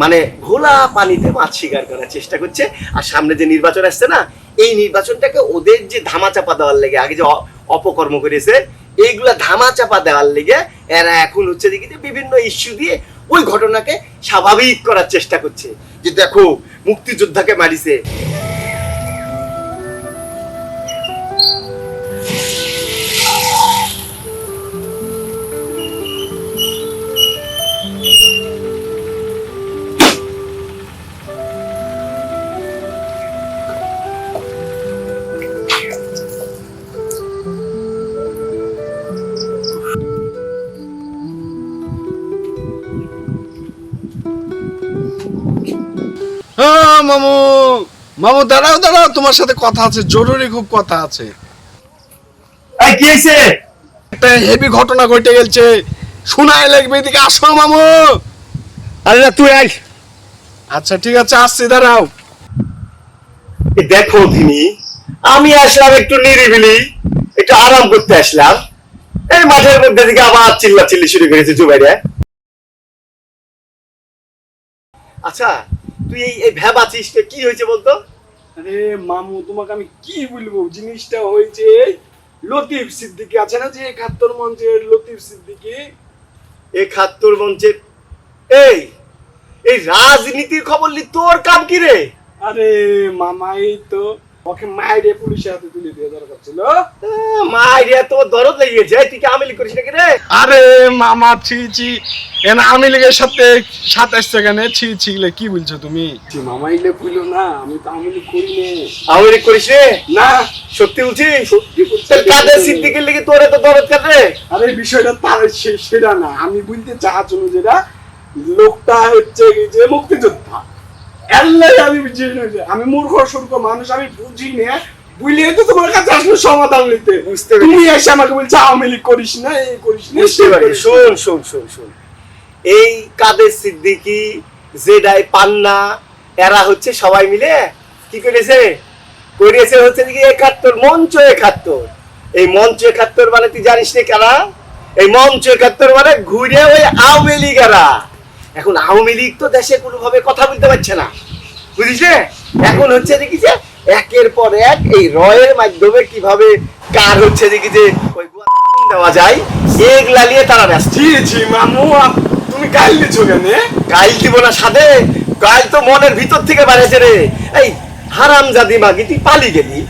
মানে ঘোলা পানিতে মাছ শিকার করার চেষ্টা করছে। আর সামনে যে নির্বাচন আসছে না, এই নির্বাচনটাকে ওদের যে ধামা চাপা দেওয়ার লেগে, আগে যে অপকর্ম করেছে, এইগুলা ধামা চাপা দেওয়ার লেগে এরা এখন হচ্ছে দেখি যে বিভিন্ন ইস্যু দিয়ে ওই ঘটনাকে স্বাভাবিক করার চেষ্টা করছে। যে দেখো, মুক্তিযোদ্ধাকে মারিছে। মামু। মামু দাঁড়াও দাঁড়াও তোমার সাথে কথা আছে জরুরি খুব কথা আছে। এই কি হয়েছে? একটা হেভি ঘটনা ঘটে গেছে শোনাই লাগবে এদিকে আসো মামু। আরে না তুই আচ্ছা ঠিক আছে আসছি দাঁড়াও। দেখো তিনি আমি আসলাম একটু নিরিবিলি একটু আরাম করতে আসলাম। এই মাঠের মধ্যে থেকে আবার চিল্লা চিল্লি শুরু করেছে জুবাইরে। আচ্ছা তুই এই এই ভ্যাবাচিস তো কি হয়েছে বলতো? আরে মামু তোমাকে আমি কি বলব? জিনিসটা হয়েছে লতিফ সিদ্দিকি আছে না যে একাত্তর মঞ্চের লতিফ সিদ্দিকি? একাত্তর মঞ্চের এই এই রাজনীতির খবর লি তোর কাম কি রে? আরে মামাই তো ওকে মায়ের পুলিশের হাতে তুলে দিয়ে দরকার ছিল। আহ, মাইরিয়া তো দরদ লেগে গেছে। তুই কি আমিলি করিস নাকি রে? আরে মামা ছি ছি। এন আমি লীগের সাথে সাতাশ সেকেন্ডে ছি কি বলছো তুমি? মামা ইলে কইলো না আমি তো আমি করি নে। আমিলি করিস রে? না। সত্যি বলছিস? সত্যি। তোর কাদের সিদ্দিকের লেগে তোর এত দরদ কাট? রে আরে বিষয়টা তার সেটা না। আমি বলতে চাচ্ছিল যেটা লোকটা হচ্ছে যে মুক্তিযোদ্ধা। এল্লাই আমি বুঝি না আমি মূর্খ সূর্খ মানুষ আমি বুঝি না। বুঝলিয়ে তো তোমার কাছে আসলে সমাধান নিতে। বুঝতে। তুমি এসে আমাকে বলছো আওয়ামী লীগ করিস না এই করিস না বুঝতে সেই পারি করিস না। শোন শোন শোন শোন। এই কাদের সিদ্দিকি, জেডাই পান্না, এরা হচ্ছে সবাই মিলে কি করেছে? করিয়েছে হচ্ছে কি একাত্তর, মঞ্চ একাত্তর। এই মঞ্চ একাত্তর মানে তুই জানিস না কারা এই মঞ্চ একাত্তর মানে ঘুরে ওই আওয়ামী লীগ এরা। এখন আওয়ামী লীগ তো দেশে কোনোভাবে কথা বলতে পারছে না। বুঝিস এখন হচ্ছে দেখি যে একের পর এক এই রয়ের মাধ্যমে কীভাবে কার হচ্ছে দেখি যে ওই দেওয়া যায়, এগুলা নিয়ে তারা ব্যস্ত। জি জি মামু তুমি গাইল দিছো কেন গাইল দিব না সাদে গাইল তো মনের ভিতর থেকে বাড়েছে রে। এই হারাম জাদি মাগি তুই পালি গেলি?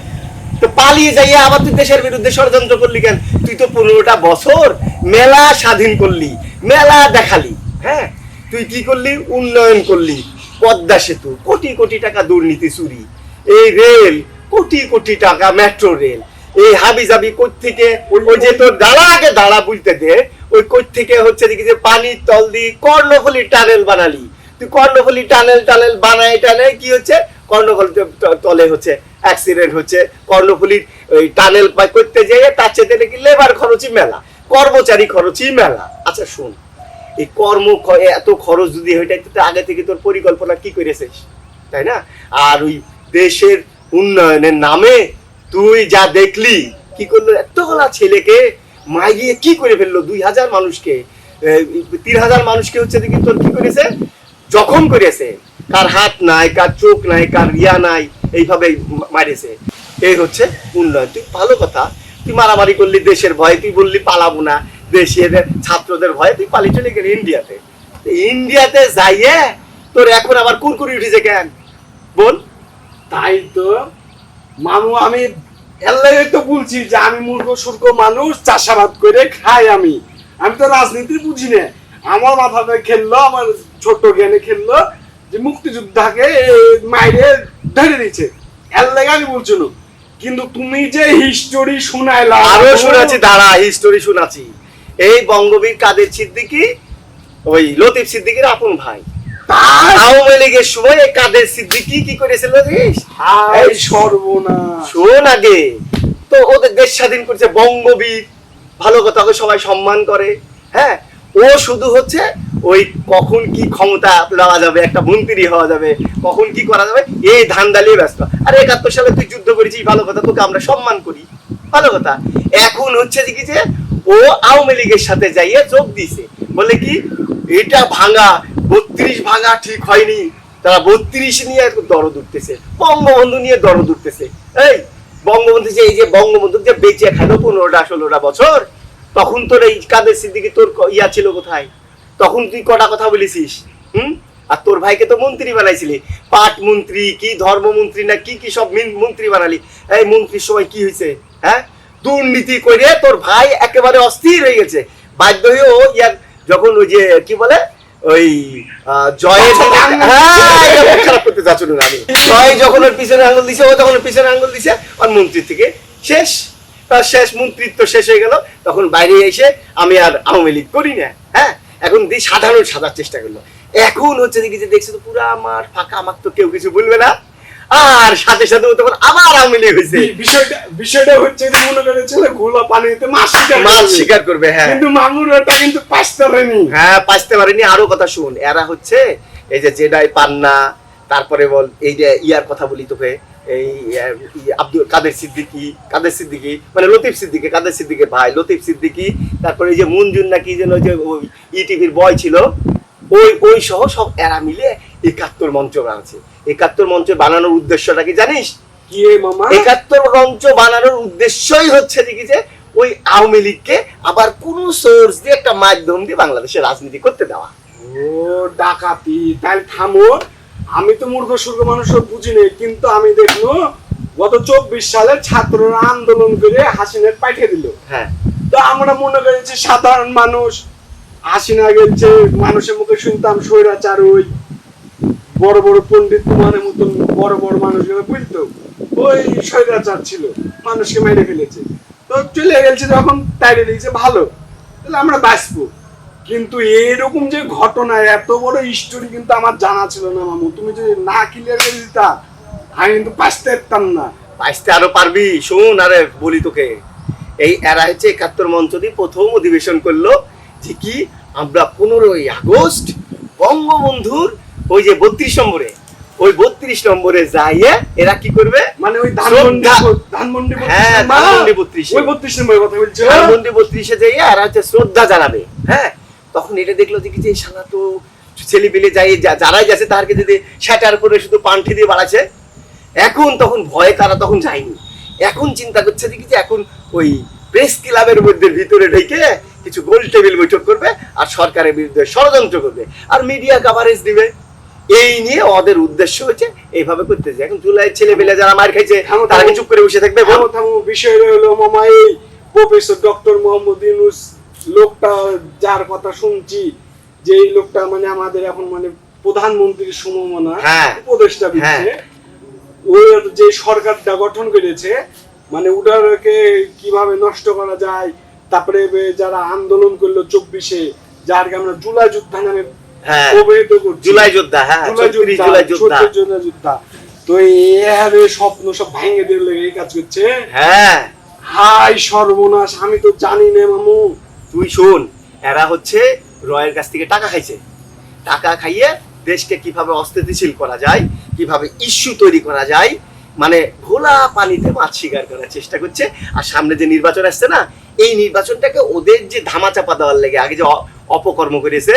তো পালিয়ে যাইয়া আবার তুই দেশের বিরুদ্ধে ষড়যন্ত্র করলি কেন? তুই তো পনেরোটা বছর মেলা স্বাধীন করলি মেলা দেখালি হ্যাঁ? তুই কি করলি? উন্নয়ন করলি পদ্মা সেতু কোটি কোটি টাকা দুর্নীতি চুরি। এই রেল কোটি কোটি টাকা মেট্রো রেল। এই হাবি জাবি থেকে ওই যে তোর দাঁড়া আগে দাঁড়া বুঝতে দে ওই কোথ থেকে হচ্ছে দেখি যে পানির তল দিয়ে কর্ণফুলি টানেল বানালি। তুই কর্ণফুলি টানেল টানেল বানাই টানে কি হচ্ছে? কর্ণফুলি তলে হচ্ছে অ্যাক্সিডেন্ট হচ্ছে। কর্ণফুলির ওই টানেল করতে যেয়ে তার চেয়ে নাকি লেবার খরচই মেলা, কর্মচারী খরচই মেলা। আচ্ছা শোন, এই কর্ম এত খরচ যদি হয় এটা তো আগে থেকে তোর পরিকল্পনা কি করেছিস? তাই না? আর ওই দেশের উন্নয়নের নামে তুই যা দেখলি, কি করল? এতগুলা ছেলেকে মাইরিয়ে কি করে ফেলল? দুই হাজার মানুষকে তিন হাজার মানুষকে হচ্ছে দেখি তোর কি করেছে? জখম করেছে। কার হাত নাই, কার চোখ নাই, কার রিয়া নাই এইভাবে মারেছে। এই হচ্ছে উন্নয়ন। তুই ভালো কথা, তুই মারামারি করলি দেশের ভয়ে, তুই বললি পালাবো না দেশের ছাত্রদের ভয়ে তুই পালি চলে গেলি ইন্ডিয়াতে। ইন্ডিয়াতে যাইয়ে তোর এখন আবার কুরকুরি উঠেছে কেন? বল। তাই তো, মামু, আমি এল্লাই তো বলছি যে আমি মূর্খ, সূর্খ মানুষ, চাষাবাদ করে খাই আমি। আমি তো রাজনীতি বুঝি না। আমার মাথাতে খেললো, আমার ছোট জ্ঞানে খেললো যে মুক্তিযোদ্ধাকে মাইরে ধরে দিচ্ছে এর লাগে আমি বলছি কিন্তু তুমি যে হিস্টোরি শুনাইলা আরও শোনাচ্ছি, দাঁড়া হিস্টোরি শোনাচ্ছি। এই বঙ্গবীর কাদের সিদ্দিকি? ওই লতিফ সিদ্দিকির আপন ভাই। আওয়ামী লীগের সময় এই কাদের সিদ্দিকি কি করেছিল জানিস শোন আগে। তো ওদের দেশ স্বাধীন করছে বঙ্গবীর। ভালো কথা ওকে সবাই সম্মান করে। হ্যাঁ? ও শুধু হচ্ছে ওই কখন কি ক্ষমতা দেওয়া যাবে একটা মন্ত্রী হওয়া যাবে কখন কি করা যাবে এই ধান দালিয়ে ব্যস্ত। আর একাত্তর সালে তুই যুদ্ধ করেছিস ভালো কথা তোকে আমরা সম্মান করি। ভালো কথা। এখন হচ্ছে কি যে ও আওয়ামী লীগের সাথে যাইয়ে যোগ দিছে বলে কি এটা ভাঙা বত্রিশ ভাঙা ঠিক হয়নি। তারা বত্রিশ নিয়ে দরদ উঠতেছে। বঙ্গবন্ধু নিয়ে দরদ উঠতেছে। এই, বঙ্গবন্ধু যে এই যে বঙ্গবন্ধু যে বেঁচে খাইলো পনেরোটা, ষোলোটা বছর, তখন তোর এই কাদের সিদ্দিকি তোর ইয়া ছিল কোথায়? তখন তুই কটা কথা বলেছিস? হুম? আর তোর ভাইকে তো মন্ত্রী বানাইছিলি। পাট মন্ত্রী কি ধর্মমন্ত্রী না কি কি সব মন্ত্রী বানালি। এই মন্ত্রীর সময় কি হয়েছে হ্যাঁ? দুর্নীতি করে তোর ভাই একেবারে অস্থির হয়ে গেছে। বাধ্য হয়ে ও ইয়ার যখন ওই যে কি বলে? ওই জয়ের হ্যাঁ, খারাপ করতে যাচ্ছ না আমি। জয় যখন ওর পিছনে আঙ্গুল দিছে ও তখন পিছনে আঙ্গুল দিছে আর মন্ত্রী থেকে শেষ। তার শেষ মন্ত্রিত্ব শেষ হয়ে গেল তখন বাইরে এসে আমি আর আওয়ামী লীগ করি না হ্যাঁ? এখন দিয়ে সাধারণ সাজার চেষ্টা করল। এখন হচ্ছে দেখি যে দেখছ তো পুরো আমার ফাঁকা আমার তো কেউ কিছু বলবে না। আর সাথে সাথে তখন আবার আওয়ামী লীগ হয়েছে। বিষয়টা বিষয়টা হচ্ছে যে মনে করে ছেলে ঘোলা পানিতে মাছ শিকার মাছ। স্বীকার করবে হ্যাঁ। কিন্তু মামুর ওটা কিন্তু পাঁচতারেনি হ্যাঁ পাইতে পারেনি আরও কথা শুন এরা হচ্ছে এই যে জেডাই পান্না তারপরে বল এই যে ইয়ার কথা বলি তোকে এই আব্দুল কাদের সিদ্দিকি কাদের সিদ্দিকি? মানে লতিফ সিদ্দিকি কাদের সিদ্দিকের ভাই লতিফ সিদ্দিকি তারপরে এই যে মুনজুন নাকি যেন ওই যে ইটিভির বয় ছিল ওই ওই সহ সব এরা মিলে একাত্তর মঞ্চ বানাচ্ছে একাত্তর মঞ্চ বানানোর উদ্দেশ্যটা কি জানিস? কি এ মামা? একাত্তর মঞ্চ বানানোর উদ্দেশ্যই হচ্ছে দেখি যে ওই আওয়ামী লীগকে আবার কোন সোর্স দিয়ে একটা মাধ্যম দিয়ে বাংলাদেশে রাজনীতি করতে দেওয়া। ও ডাকাতি। তাই থামো। আমি তো মূর্খ সূর্খ মানুষ বুঝি নেই কিন্তু আমি দেখল গত চব্বিশ সালে ছাত্ররা আন্দোলন করে হাসিনের পাঠিয়ে দিল। হ্যাঁ। তো আমরা মনে করেছি সাধারণ মানুষ হাসিনা গেছে মানুষের মুখে শুনতাম স্বৈরাচার ওই বড় বড় পণ্ডিত কুমারের মতন বড় বড় মানুষগুলো বুঝতো? ওই স্বৈরাচার ছিল, মানুষকে মেরে ফেলেছে। তো চলে গেছে যখন তাইরে দিয়েছে ভালো, তাহলে আমরা বাঁচবো। কিন্তু এরকম যে ঘটনা, এত বড় স্টোরি কিন্তু আমার জানা ছিল না, মামু। তুমি যদি না ক্লিয়ার করে দিতা, আমি কিন্তু বাঁচতে পারতাম না। আসতে আরও পারবি, শোন, আরে বলি তোকে। এই এরা হচ্ছে একাত্তর মঞ্চ দিয়ে প্রথম অধিবেশন করল, যে কি? আমরা পনেরোই আগস্ট বঙ্গবন্ধুর ওই যে বত্রিশ নম্বরে ওই বত্রিশ নম্বরে যাইয়ে এরা কি করবে? মানে ওই ধানমন্ডি হ্যাঁ? ধানমন্ডি বত্রিশে। ওই বত্রিশ নম্বরের কথা বলছো? ধানমন্ডি বত্রিশে যাইয়ে এরা হচ্ছে শ্রদ্ধা জানাবে হ্যাঁ? তখন এটা দেখল যে কি যে শালা তো ছেলে পেলে যাই যারাই যাচ্ছে তারকে যদি শ্যাটার করে শুধু পান্ঠি দিয়ে বাড়াচ্ছে। এখন তখন ভয়ে তারা তখন যায়নি। এখন চিন্তা করছে যে কি যে এখন ওই প্রেস ক্লাবের মধ্যে ভিতরে ঢেকে কিছু গোল টেবিল বৈঠক করবে আর সরকারের বিরুদ্ধে ষড়যন্ত্র করবে। আর মিডিয়া কাভারেজ দিবে। এই নিয়ে ওদের উদ্দেশ্য হচ্ছে এইভাবে করতে যে এখন জুলাই ছেলে পেলে যারা মার খাইছে তারা কি চুপ করে বসে থাকবে বিষয় হলো মামা এই প্রফেসর ডক্টর মোহাম্মদ ইউনুস লোকটা যার কথা শুনছি যে এই লোকটা মানে আমাদের এখন মানে প্রধানমন্ত্রীর সমমনা হ্যাঁ। উপদেষ্টা দিচ্ছে হ্যাঁ। ওর যে সরকারটা গঠন করেছে মানে ওটাকে কীভাবে নষ্ট করা যায় তারপরে যারা আন্দোলন করল চব্বিশে যারকে আমরা জুলাই যোদ্ধা নামে জুলাই যোদ্ধা হ্যাঁ জুলাই যোদ্ধা, জুলাই যোদ্ধা। 36 জুলাই যোদ্ধা। তো এর স্বপ্ন সব ভেঙে কাজ করছে। হ্যাঁ। হাই সর্বনাশ আমি তো জানি না মামু। তুই শোন এরা হচ্ছে রয়ের কাছ থেকে টাকা খাইছে। টাকা খাইয়ে দেশকে কীভাবে অস্থিতিশীল করা যায় কীভাবে ইস্যু তৈরি করা যায় মানে ঘোলা পানিতে মাছ শিকার করার চেষ্টা করছে। আর সামনে যে নির্বাচন আসছে না এই নির্বাচনটাকে ওদের যে ধামাচাপা দেওয়ার লেগে আগে যে অপকর্ম করেছে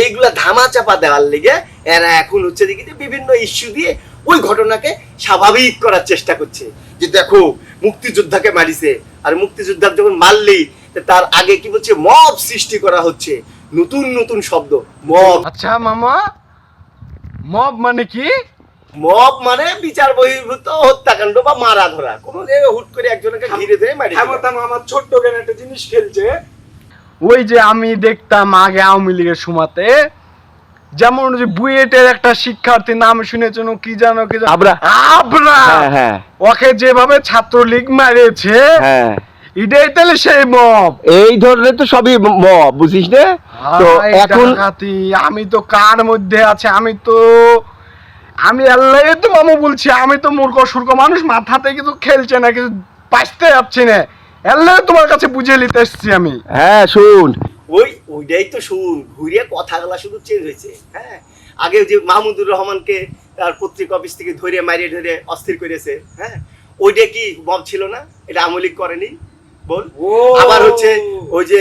এইগুলা ধামাচাপা দেওয়ার লেগে এরা এখন হচ্ছে দেখি যে বিভিন্ন ইস্যু দিয়ে ওই ঘটনাকে স্বাভাবিক করার চেষ্টা করছে। যে দেখো মুক্তিযোদ্ধাকে মারিছে আর মুক্তিযোদ্ধার যখন মারলি তার আগে কি বলছে মব সৃষ্টি করা হচ্ছে। নতুন নতুন শব্দ মব। আচ্ছা মামা মব মানে কি? মব মানে বিচার বহির্ভূত হত্যাকাণ্ড বা মারা ধরা কোনো জায়গায় হুট করে একজনকে ঘিরে ধরে মারি এমন আমার ছোট্ট জ্ঞান একটা জিনিস খেলছে? ওই যে আমি দেখতাম আগে আওয়ামী লীগের সময়তে যেমন যে বুয়েটের একটা শিক্ষার্থী নাম শুনেছেন কি জানো কি আবরা। আবরা! হ্যাঁ হ্যাঁ। ওকে যেভাবে ছাত্রলীগ মেরেছে হ্যাঁ। এটাই তাহলে সেই মব। এই ধরনের তো সবই মব বুঝিস না? তো এখন আমি তো কার মধ্যে আছে? আমি তো আমি আল্লাহ তো মামু বলছি আমি তো মূর্খ সূর্খ মানুষ মাথাতে কিছু খেলছে না কিছু বাঁচতে যাচ্ছি না। আল্লাহ তোমার কাছে বুঝিয়ে নিতে এসছি আমি। হ্যাঁ শুন। ওই ওইটাই তো শুন। ঘুরে কথাগুলা শুধু চেঞ্জ হয়েছে হ্যাঁ? আগে যে মাহমুদুর রহমানকে তার পত্রিকা অফিস থেকে ধরে মারিয়ে ধরে অস্থির করেছে হ্যাঁ? ওইটা কি মব ছিল না? এটা আমলিক করেনি? বল। ও। আবার হচ্ছে ওই যে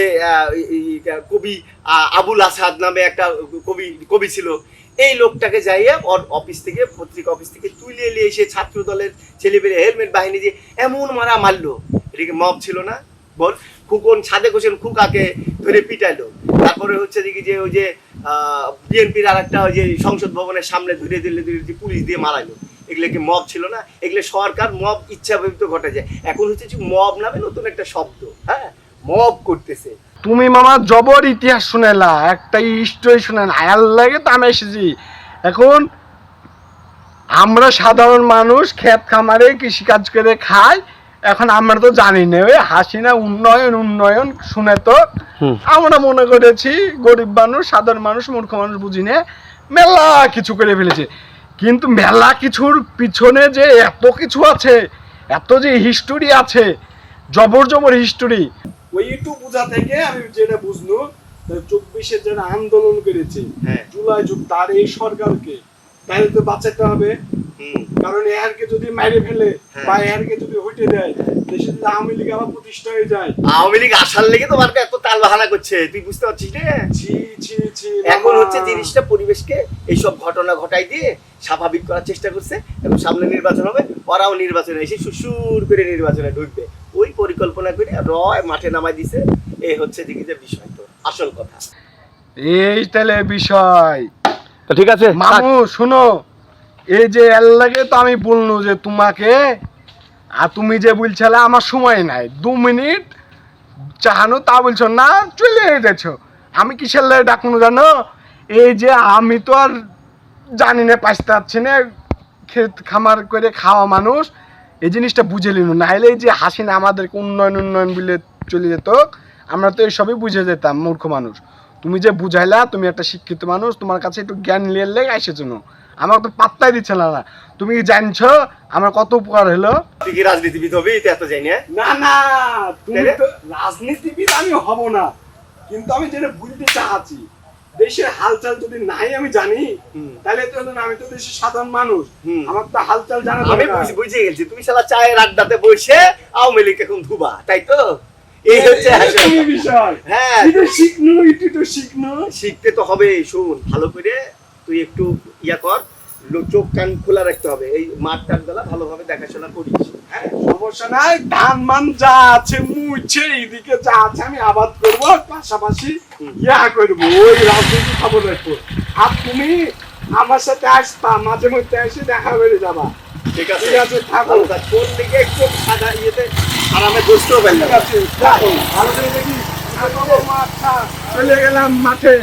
কবি আবুল আসাদ নামে একটা কবি কবি ছিল। এই লোকটাকে যাইয়া ওর অফিস থেকে, পত্রিকা অফিস থেকে তুলে নিয়ে এসে ছাত্র দলের ছেলেপেলে হেলমেট বাহিনী যে এমন মারা মারলো। এদিকে মব ছিল না? বল। খুকন ছাদে কোসেন খুকাকে ধরে পিটাইলো। তারপরে হচ্ছে দেখি যে ওই যে বিএনপির আর একটা ওই যে সংসদ ভবনের সামনে ধরে দিলে দিয়ে পুলিশ দিয়ে মারাইলো। এগুলো কি মব ছিল না? এগুলো সরকার মব ইচ্ছা ব্যতীত ঘটে যায়। এখন হচ্ছে যে মব নামে নতুন একটা শব্দ হ্যাঁ? মব করতেছে। তুমি মামা জবর ইতিহাস শুনেলা একটা হিস্টোরি শুনে না আয়াল লাগে তো আমি এসেছি। এখন আমরা সাধারণ মানুষ ক্ষেত খামারে কৃষিকাজ করে খাই এখন আমরা তো জানি না ওই হাসি না উন্নয়ন উন্নয়ন শুনে তো আমরা মনে করেছি গরিব মানুষ সাধারণ মানুষ মূর্খ মানুষ বুঝি না মেলা কিছু করে ফেলেছে। কিন্তু মেলা কিছুর পিছনে যে এত কিছু আছে এত যে হিস্টোরি আছে জবর জবর হিস্টোরি ওই একটু বোঝা থেকে আমি যেটা বুঝলো চব্বিশে যারা আন্দোলন করেছে হ্যাঁ। জুলাই যুগ তার এই সরকারকে তাহলে তো বাঁচাতে হবে। কারণ যদি মাইরে ফেলে হ্যাঁ। বা যদি হইতে দেয় দেশে যদি আওয়ামী লীগ আবার প্রতিষ্ঠা হয়ে যায়। আওয়ামী লীগ আসার লেগে তোমার এত তাল বাহানা করছে তুই বুঝতে পারছিস না? ছি ছি ছি এখন হচ্ছে জিনিসটা পরিবেশকে এইসব ঘটনা ঘটাই দিয়ে স্বাভাবিক করার চেষ্টা করছে এবং সামনে নির্বাচন হবে ওরাও নির্বাচনে এসে সুসুর করে নির্বাচনে ঢুকবে। ওই পরিকল্পনা করে রয় মাঠে নামাই দিছে। এই হচ্ছে দিকে যে বিষয় তো আসল কথা। এই তাহলে বিষয়। তো ঠিক আছে মামু শুনো এই যে এর লাগে তো আমি বলল যে তোমাকে আর তুমি যে বলছিলে আমার সময় নাই দু মিনিট চাহানো তা বলছো না চলে যাচ্ছ আমি কিসের লাগে ডাকুনো জানো? এই যে আমি তো আর জানি না পাইতে পারছি না ক্ষেত খামার করে খাওয়া মানুষ এই জিনিসটা বুঝে নিল। নাহলে এই যে হাসিনা আমাদেরকে উন্নয়ন উন্নয়ন বলে চলে যেত আমরা তো এইসবই বুঝে যেতাম মূর্খ মানুষ। তুমি যে বুঝাইলা তুমি একটা শিক্ষিত মানুষ তোমার কাছে একটু জ্ঞান নিয়ে লেগে আসে জন্য আমার তো পাত্তাই দিচ্ছে না না। তুমি কি জানছো আমার কত উপকার হলো? তুই কি রাজনীতিবিদ হবি? এটা এত জানি হ্যাঁ? না না তুমি তো রাজনীতিবিদ আমি হব না। কিন্তু আমি যেটা বুঝতে চাচ্ছি দেশের হালচাল যদি নাই আমি জানি। তাহলে তো আমি তো দেশের সাধারণ মানুষ। আমার তো হালচাল জানা আমি বুঝে গেছি তুমি শালা চায়ের আড্ডাতে বসে আওয়ামী লীগ এখন ধুবা তাই তো? এই হচ্ছে। বিষয়। হ্যাঁ। শিখনো একটু তো শিখনো। শিখতে তো হবে শোন ভালো করে তুই একটু ইয়া কর চোখ কান খোলা রাখতে হবে এই মাঠ টাট ভালোভাবে দেখাশোনা করিস। সমস্যা নাই ধান মান যা আছে মুছে এইদিকে যা আছে আমি আবাদ করব পাশাপাশি। ইয়া করব ওই রাজনীতি খবর রাখব। আর তুমি আমার সাথে মাঝে মধ্যে এসে দেখা করে যাবা। ঠিক আছে। ঠিক আছে, থাকো। দিকে একটু সাদা ইয়েতে আরামে বসতেও ঠিক পারলাম আছে থাকো। ভালো করে দেখি। থাকো, মা, চলে গেলাম মাঠে।